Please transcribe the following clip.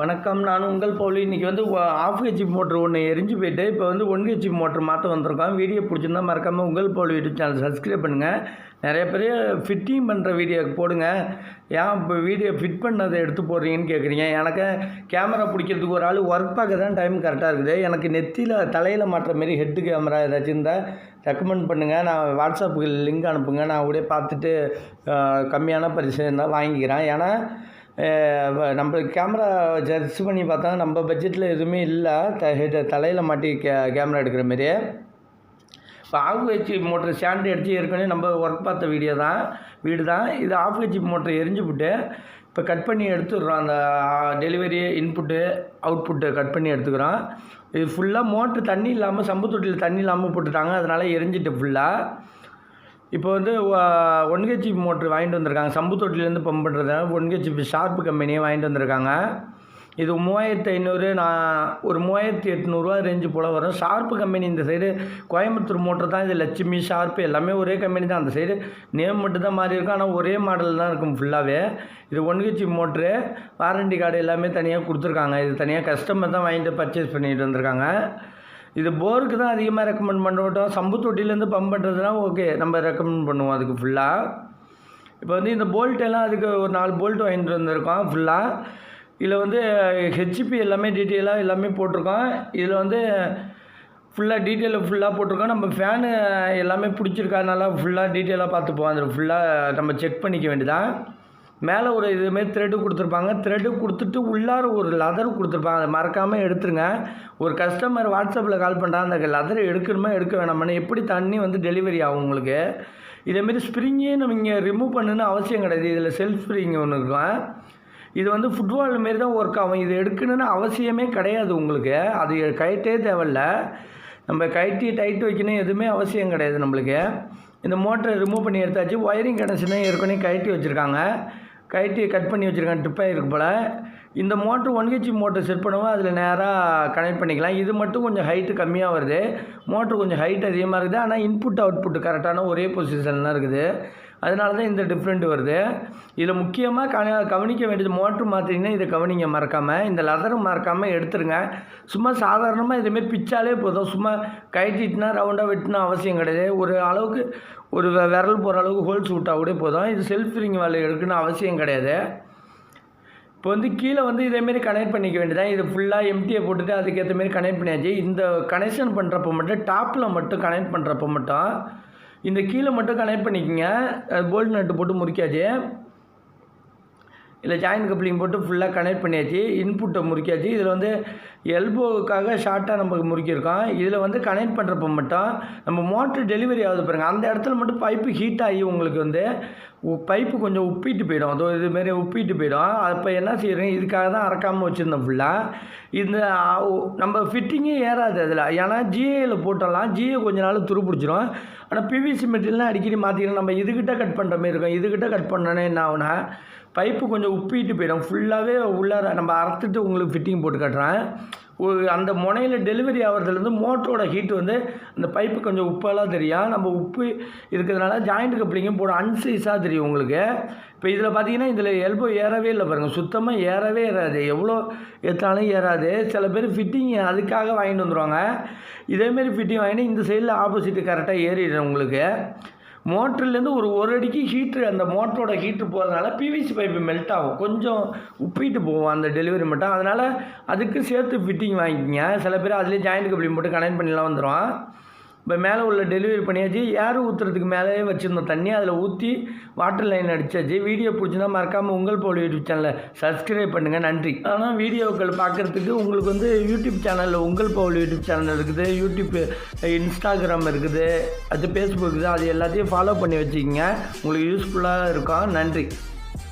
வணக்கம். நான் உங்கள் பவுலி இன்றைக்கி வந்து ஆஃப் ஹெச்பி மோட்ரு ஒன்று எரிஞ்சு போயிட்டு இப்போ வந்து ஒன் ஹெச்பி மோட்ரு மாற்ற வந்திருக்கோம். வீடியோ பிடிச்சிருந்தா மறக்காமல் உங்கள் பவுலி யூடியூப் சேனல் சப்ஸ்கிரைப் பண்ணுங்கள் நிறைய பேர் ஃபிட்டிங் பண்ணுற வீடியோக்கு போடுங்க. ஏன் இப்போ வீடியோ ஃபிட் பண்ணதை எடுத்து போடுறீங்கன்னு கேட்குறீங்க எனக்கு கேமரா பிடிக்கிறதுக்கு ஒரு ஆள் ஒர்க் பார்க்க தான் டைம் கரெக்டாக இருக்குது. எனக்கு நெத்தியில் தலையில் மாட்டுற மாரி ஹெட்டு கேமரா ஏதாச்சும் இருந்தால் ரெக்கமெண்ட் பண்ணுங்கள் நான் வாட்ஸ்அப்புக்கு லிங்க் அனுப்புங்க. நான் அப்படியே பார்த்துட்டு கம்மியான பரிசு இருந்தால் வாங்கிக்கிறேன். ஏன்னா நம்ம கேமரா சர்ச் பண்ணி பார்த்தா நம்ம பட்ஜெட்டில் எதுவுமே இல்லை. த ஹெட் தலையில் மாட்டி கே கேமரா எடுக்கிற மாரி இப்போ ஆஃப் ஹெச்பி மோட்டர் ஸ்டாண்டு அடித்து ஏற்கனவே நம்ம ஒர்க் பார்த்த வீடியோ தான் வீடு தான். இது ஆஃப் ஹெச்பி மோட்டர் எரிஞ்சு விட்டு இப்போ கட் பண்ணி எடுத்துடுறோம். அந்த டெலிவரி இன்புட்டு அவுட்புட்டு கட் பண்ணி எடுத்துக்கிறோம். இது ஃபுல்லாக மோட்ரு தண்ணி இல்லாமல் சம்பு தொட்டியில் தண்ணி இல்லாமல் போட்டுட்டாங்க. அதனால் எரிஞ்சிட்டு ஃபுல்லாக இப்போ வந்து ஒன் கேஜி மோட்ரு வாங்கிட்டு வந்திருக்காங்க. சம்பு தொட்டிலேருந்து பம்ப் பண்ணுறத ஒன் ஹெச்பி ஷார்ப்பு கம்பெனியே வாங்கிட்டு வந்திருக்காங்க. இது மூவாயிரத்து ஐநூறு நான் ஒரு மூவாயிரத்தி எட்நூறுவா ரேஞ்சு போல் வரும். ஷார்ப்பு கம்பெனி இந்த சைடு கோயம்புத்தூர் மோட்டர் தான் இது. லட்சுமி ஷார்ப்பு எல்லாமே ஒரே கம்பெனி தான். அந்த சைடு நேம் மட்டும் தான் மாறி இருக்கும். ஆனால் ஒரே மாடல் தான் இருக்கும் ஃபுல்லாகவே இது ஒன் மோட்ரு வாரண்டி கார்டு எல்லாமே தனியாக கொடுத்துருக்காங்க. இது தனியாக கஸ்டமர் தான் வாங்கிட்டு பர்ச்சேஸ் பண்ணிட்டு வந்திருக்காங்க. இது போருக்கு தான் அதிகமாக ரெக்கமெண்ட் பண்ண மாட்டோம் சம்பு தொட்டிலேருந்து பம்ப் பண்ணுறதுனா ஓகே நம்ம ரெக்கமெண்ட் பண்ணுவோம் அதுக்கு ஃபுல்லாக இப்போ வந்து இந்த போல்ட் எல்லாம் அதுக்கு ஒரு நாலு போல்ட் வாங்கிட்டு வந்திருக்கோம் ஃபுல்லாக இதில் வந்து ஹெச்பி எல்லாமே டீட்டெயிலாக எல்லாமே போட்டிருக்கோம். இதில் வந்து ஃபுல்லாக டீட்டெயிலில் ஃபுல்லாக போட்டிருக்கோம். நம்ம ஃபேனு எல்லாமே பிடிச்சிருக்கறனால ஃபுல்லாக டீட்டெயிலாக பார்த்துப்போம். அதில் ஃபுல்லாக நம்ம செக் பண்ணிக்க வேண்டியதான் மேலே ஒரு இதுமாரி த்ரெட்டு கொடுத்துருப்பாங்க. த்ரெட்டு கொடுத்துட்டு உள்ளார ஒரு லதர் கொடுத்துருப்பாங்க. அதை மறக்காமல் எடுத்துருங்க. ஒரு கஸ்டமர் வாட்ஸ்அப்பில் கால் பண்ணுறா அந்த லதர் எடுக்கணுமா எடுக்க வேணாமான்னு எப்படி தண்ணி வந்து டெலிவரி ஆகும் உங்களுக்கு? இதேமாரி ஸ்ப்ரிங்கே நம்ம இங்கே ரிமூவ் பண்ணணுன்னு அவசியம் கிடையாது. இதில் செல்ஃப் ஸ்ப்ரிங் ஒன்று இருக்கும். இது வந்து ஃபுட்பால் மாரி தான் ஒர்க் ஆகும். இது எடுக்கணும்னு அவசியமே கிடையாது உங்களுக்கு. அது கைட்டே தேவையில்ல. நம்ம கைட்டி டைட் வைக்கணும் எதுவுமே அவசியம் கிடையாது நம்மளுக்கு. இந்த மோட்டரை ரிமூவ் பண்ணி எடுத்தாச்சு. ஒயரிங் கனெக்ஷன் தான் ஏற்கனவே கழட்டி வச்சுருக்காங்க. கயிட்டி கட் பண்ணி வச்சுருக்காங்க ட்ரிப்பாக இருக்கு போல். இந்த motor one HP motor set பண்ணுவோம் அதில் நேராக கனெக்ட் பண்ணிக்கலாம். இது மட்டும் கொஞ்சம் ஹைட்டு கம்மியாக வருது. மோட்ரு கொஞ்சம் ஹைட் அதிகமாக இருக்குது. ஆனால் இன்புட் அவுட்புட் கரெக்டான ஒரே பொசிஷன்லாம் இருக்குது. அதனால தான் இந்த டிஃப்ரெண்ட் வருது. இதில் முக்கியமாக கவனி கவனிக்க வேண்டியது மோட்ரு மாற்றிங்கன்னா இதை கவனிங்க மறக்காமல் இந்த லெதரும் மறக்காமல் எடுத்துருங்க. சும்மா சாதாரணமாக இதுமாரி பிச்சாலே போதும். சும்மா கழட்டிட்டுனா ரவுண்டாக வெட்டினா அவசியம் கிடையாது. ஒரு அளவுக்கு ஒரு விரல் போகிற அளவுக்கு ஹோல்ஸ் விட்டால் கூட போதும். இது செல்ஃப் ரிங் வேலை எடுக்கணும்னு அவசியம் கிடையாது. இப்போ வந்து கீழே வந்து இதேமாரி கனெக்ட் பண்ணிக்க வேண்டியதான் இது ஃபுல்லாக எம்டியை போட்டுட்டு அதுக்கேற்ற மாரி கனெக்ட் பண்ணியாச்சு. இந்த கனெக்ஷன் பண்ணுறப்ப மட்டும் டாப்பில் மட்டும் கனெக்ட் பண்ணுறப்ப மட்டும் இந்த கீழே மட்டும் கனெக்ட் பண்ணிக்கோங்க. போல்ட் நட்டு போட்டு முறிக்காச்சு இல்லை ஜாயின் கப்ளிங் போட்டு ஃபுல்லாக கனெக்ட் பண்ணியாச்சு. இன்புட்டை முறிக்காச்சு இதில் வந்து எல்போவுக்காக ஷார்ட்டாக நம்ம முறுக்கியிருக்கோம். இதில் வந்து கனெக்ட் பண்ணுறப்ப மட்டும் நம்ம மோட்ரு டெலிவரி ஆகுது பாருங்கள் அந்த இடத்துல மட்டும் பைப்பு ஹீட் ஆகி உங்களுக்கு வந்து பைப்பு கொஞ்சம் உப்பிட்டு போயிடும். அதோ இதுமாரி உப்பிட்டு போயிடும். அப்போ என்ன செய்யறோம் இதுக்காக தான் அறக்காமல் வச்சுருந்தோம் ஃபுல்லாக இந்த நம்ம ஃபிட்டிங்கே ஏறாது அதில். ஏன்னா ஜிஏயில் போட்டோம்லாம் ஜிஏ கொஞ்ச நாள் துரு பிடிச்சிரும் ஆனால் பிவிசி மெட்டீரியல்லாம் அடிக்கடி மாற்றிக்கிறோம் நம்ம இதுக்கிட்ட கட் பண்ணுற மாதிரி இருக்கும். இதுக்கிட்ட கட் பண்ணோன்னே என்ன ஆகுனா பைப்பு கொஞ்சம் உப்பிட்டு போயிடும். ஃபுல்லாகவே உள்ளார நம்ம அறுத்துட்டு உங்களுக்கு ஃபிட்டிங் போட்டு காட்டுறேன். அந்த முனையில் டெலிவரி ஆகிறதுலேருந்து மோட்டரோட ஹீட் வந்து அந்த பைப்பு கொஞ்சம் உப்பெல்லாம் தெரியும். நம்ம உப்பு இருக்கிறதுனால ஜாயிண்ட் கப்ளிங்கும் போட அன்சைஸாக தெரியும் உங்களுக்கு. இப்போ இதில் பார்த்தீங்கன்னா இதில் எல்போ ஏறவே இல்லை பாருங்கள் சுத்தமாக ஏறவே ஏறாது. எவ்வளோ ஏற்றாலும் ஏறாது. சில பேர் ஃபிட்டிங் அதுக்காக வாங்கிட்டு வந்துடுவாங்க இதேமாரி ஃபிட்டிங் வாங்கினா இந்த சைடில் ஆப்போசிட்டு கரெக்டாக ஏறிடும் உங்களுக்கு. மோட்டர்லேருந்து ஒரு ஒரு அடிக்கு ஹீட்ரு அந்த மோட்டரோட ஹீட்ரு போகிறதுனால பிவிசி பைப்பு மெல்ட் ஆகும். கொஞ்சம் உப்பிட்டு போகும் அந்த டெலிவரி மட்டும். அதனால் அதுக்கு சேர்த்து ஃபிட்டிங் வாங்கிக்கோங்க. சில பேர் அதிலே ஜாயிண்ட் கப்ளிங் போட்டு கனெக்ட் பண்ணிலாம் வந்துடும் இப்போ மேலே உள்ள டெலிவரி பண்ணியாச்சு. ஏர் ஊற்றுறதுக்கு மேலேயே வச்சுருந்தோம் தண்ணி அதில் ஊற்றி வாட்டர் லைன் அடிச்சாச்சு. வீடியோ பிடிச்சினா மறக்காமல் உங்கள் போல் யூடியூப் சேனலை சப்ஸ்கிரைப் பண்ணுங்கள் நன்றி. ஆனால் வீடியோக்கள் பார்க்குறதுக்கு உங்களுக்கு வந்து யூடியூப் சேனலில் உங்கள் பவுல் யூடியூப் சேனல் இருக்குது. யூடியூப் இன்ஸ்டாகிராம் இருக்குது. அது ஃபேஸ்புக் இருக்குது. அது எல்லாத்தையும் ஃபாலோ பண்ணி வச்சுக்கோங்க. உங்களுக்கு யூஸ்ஃபுல்லாக இருக்கும். நன்றி.